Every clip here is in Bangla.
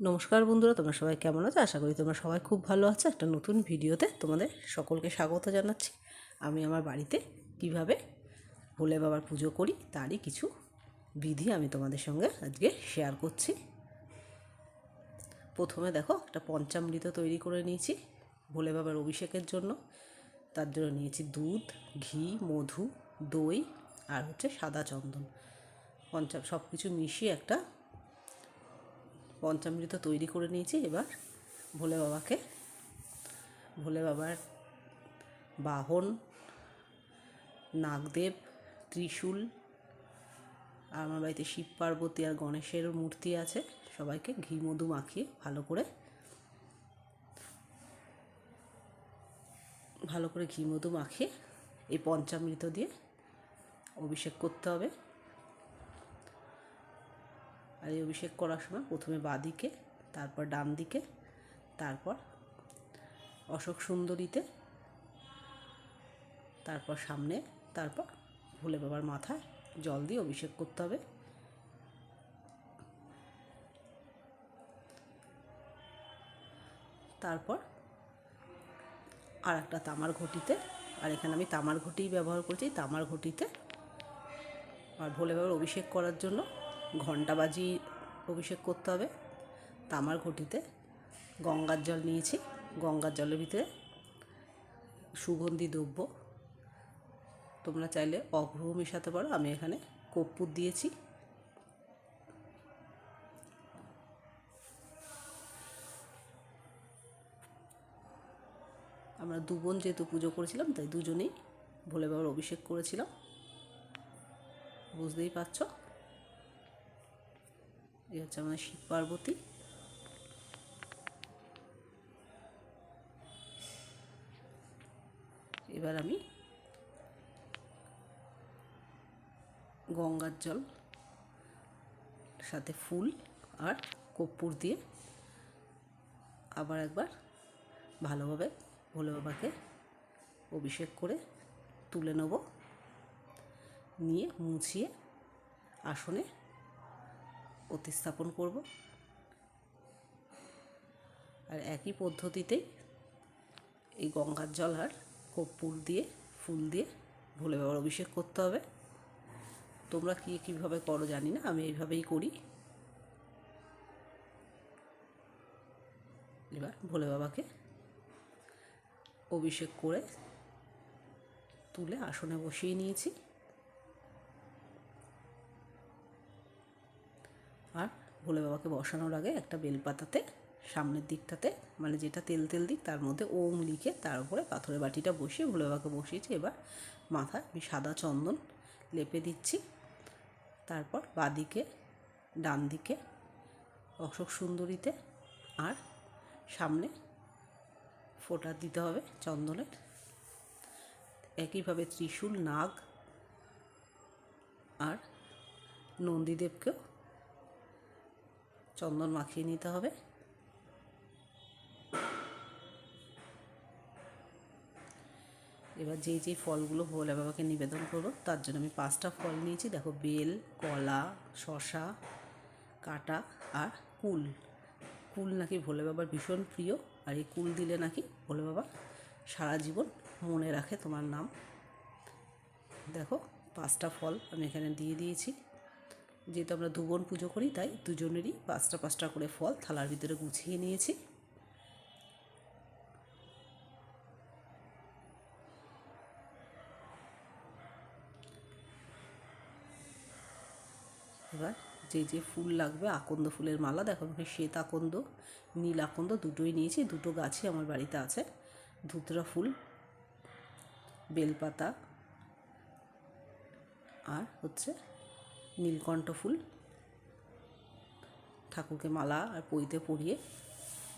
নমস্কার বন্ধুরা, তোমরা সবাই কেমন আছো? আশা করি তোমরা সবাই খুব ভালো আছো। একটা নতুন ভিডিওতে তোমাদের সকলকে স্বাগত জানাচ্ছি। আমি আমার বাড়িতে কীভাবে ভোলে বাবার পুজো করি তারই কিছু বিধি আমি তোমাদের সঙ্গে আজকে শেয়ার করছি। প্রথমে দেখো, একটা পঞ্চামৃত তৈরি করে নিয়েছি ভোলে বাবার অভিষেকের জন্য। তার জন্য নিয়েছি দুধ, ঘি, মধু, দই আর হচ্ছে সাদা চন্দন। পঞ্চাম সব কিছু মিশিয়ে একটা পঞ্চামৃত তৈরি করে নিয়েছি এবার ভোলে বাবাকে। ভোলে বাবার বাহন, নাগদেব, ত্রিশূল, আর আমার বাড়িতে শিব পার্বতী আর গণেশের মূর্তি আছে। সবাইকে ঘি, মধু মাখিয়ে ভালো করে ভালো করে ঘি, মধু মাখিয়ে এই পঞ্চামৃত দিয়ে অভিষেক করতে হবে। আর এই অভিষেক করার সময় প্রথমে বাঁ দিকে তারপর ডান দিকে তারপর অশোক সুন্দরীতে, তারপর সামনে, তারপর ভোলে বাবার মাথায় জল দিয়ে অভিষেক করতে হবে। তারপর আর একটা তামার ঘটিতে, আর এখানে আমি তামার ঘটিই ব্যবহার করছি, তামার ঘটিতে, আর ভোলে বাবার অভিষেক করার জন্য ঘণ্টা বাজি অভিষেক করতে হবে। তামার ঘটিতে গঙ্গার জল নিয়েছি। গঙ্গার জলের ভিতরে সুগন্ধি দ্রব্য। তোমরা চাইলে অগ্রহ মেশাতে পারো। আমি এখানে কর্পূর দিয়েছি। আমরা দু বোন যেহেতু পুজো করেছিলাম, তাই দুজনেই ভোলে বাবার অভিষেক করেছিলাম। বুঝতেই পারছ? এই হচ্ছে আমাদের শিব পার্বতী। এবার আমি গঙ্গার জল, সাথে ফুল আর কর্পূর দিয়ে আবার একবার ভালোভাবে ভোলে বাবাকে অভিষেক করে তুলে নেব, নিয়ে মুছিয়ে আসনে প্রতিস্থাপন করব। আর একই পদ্ধতিতেই এই গঙ্গার জল আর কর্পূর দিয়ে, ফুল দিয়ে ভোলে বাবার অভিষেক করতে হবে। তোমরা কী কীভাবে করো জানি না, আমি এইভাবেই করি। এবার ভোলে বাবাকে অভিষেক করে তুলে আসনে বসিয়ে নিয়েছি। ভোলে বাবাকে বসানোর আগে একটা বেলপাতাতে, সামনের দিকটাতে মানে যেটা তেল তেল দিক, তার মধ্যে ওম লিখে তার উপরে পাথরের বাটিটা বসিয়ে ভোলে বাবাকে বসিয়েছি। এবার মাথায় আমি সাদা চন্দন লেপে দিচ্ছি। তারপর বাদিকে ডান দিকে অশোক সুন্দরীতে আর সামনে ফোঁটা দিতে হবে চন্দনের। একইভাবে ত্রিশূল নাগ আর নন্দীদেবকেও চন্দন মাখিয়ে নিতে হবে। এবার যে যে ফলগুলো ভোলে বাবাকে নিবেদন করব তার জন্য আমি পাঁচটা ফল নিয়েছি। দেখো, বেল, কলা শশা কাটা আর কুল। কুল নাকি ভোলে বাবার ভীষণ প্রিয়, আর এই কুল দিলে নাকি ভোলে বাবা সারা জীবন মনে রাখে তোমার নাম। দেখো, পাঁচটা ফল আমি এখানে দিয়ে দিয়েছি। যেহেতু আমরা দুবোন পুজো করি, তাই দুজনেরই পাঁচটা পাঁচটা করে ফল থালার ভিতরে গুছিয়ে নিয়েছি। এবার যে যে ফুল লাগবে, আকন্দ ফুলের মালা, দেখো আমি শ্বেত আকন্দ, নীল আকন্দ দুটোই নিয়েছি, দুটো গাছই আমার বাড়িতে আছে, ধুতরা ফুল, বেলপাতা, আর হচ্ছে নীলকণ্ঠ ফুল, ঠাকুরকে মালা আর পইতে পরিয়ে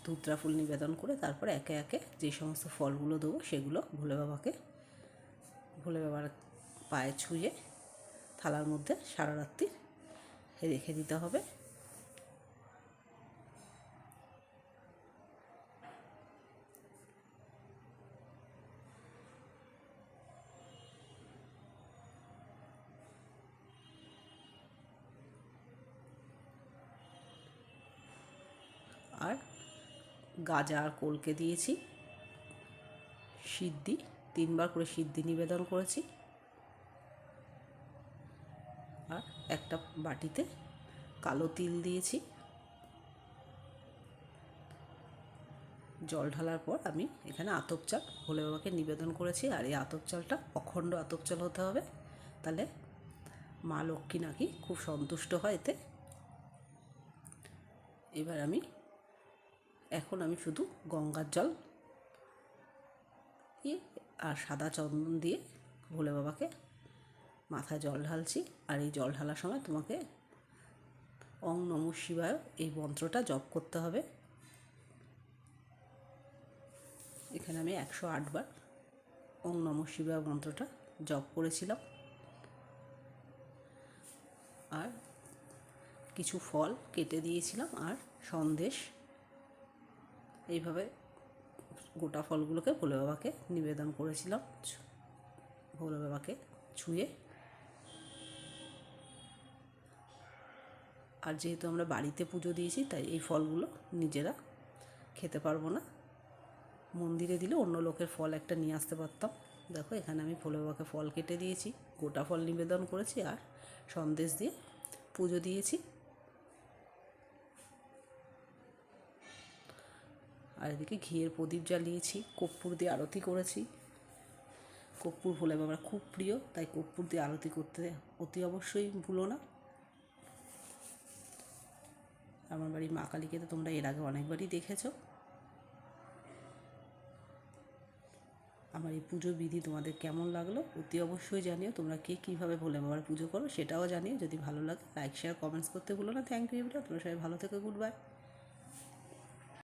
ধুতরা ফুল নিবেদন করে তারপর একে একে যে সমস্ত ফলগুলো দেবো সেগুলো ভোলে বাবাকে, ভোলে বাবার পায়ে ছুঁয়ে থালার মধ্যে সারা রাত্রি রেখে দিতে হবে আর গাজা আর কলকে দিয়েছি। সিদ্ধি, তিনবার করে সিদ্ধি নিবেদন করেছি। আর একটা বাটিতে কালো তিল দিয়েছি। জল ঢালার পর আমি এখানে আতপ চাল, ভোলে বাবাকে নিবেদন করেছি। আর এই আতপ চালটা, অখণ্ড আতপ চাল হতে হবে। তাহলে মা লক্ষ্মী নাকি খুব সন্তুষ্ট হয় এতে। এবার আমি এখন আমি শুধু গঙ্গার জল আর সাদা চন্দন দিয়ে ভোলে বাবাকে মাথায় জল ঢালছি। আর এই জল ঢালার সময় তোমাকে অং নম শিবায় এই মন্ত্রটা জপ করতে হবে। এখানে আমি একশো আটবার ওং নম শিবায় মন্ত্রটা জপ করেছিলাম। আর কিছু ফল কেটে দিয়েছিলাম আর সন্দেশ এইভাবে গোটা ফলগুলোকে ভোলে বাবাকে নিবেদন করেছিলাম। ভোলে বাবাকে ছুঁয়ে। আর যেহেতু আমরা বাড়িতে পুজো দিয়েছি, তাই এই ফলগুলো নিজেরা খেতে পারব না। মন্দিরে দিলে অন্য লোকের ফল একটা নিয়ে আসতে পারতাম। দেখো, এখানে আমি ভোলে বাবাকে ফল কেটে দিয়েছি, গোটা ফল নিবেদন করেছি আর সন্দেশ দিয়ে পুজো দিয়েছি। আর এদিকে ঘিয়ের প্রদীপ জ্বালিয়েছি, কর্পূর দিয়ে আরতি করেছি। কর্পূর ভোলে বাবার খুব প্রিয়, তাই কর্পূর দিয়ে আরতি করতে অতি অবশ্যই ভুলো না। আমার বাড়ি মা কালীকে তো তোমরা এর আগে অনেকবারই দেখেছ। আমার এই পুজো বিধি তোমাদের কেমন লাগল অতি অবশ্যই জানিও। তোমরা কে কীভাবে ভোলে বাবার পুজো করো সেটাও জানিও। যদি ভালো লাগে লাইক শেয়ার কমেন্টস করতে ভুলো না। থ্যাংক ইউ তোমরা সবাই ভালো থেকো। Good bye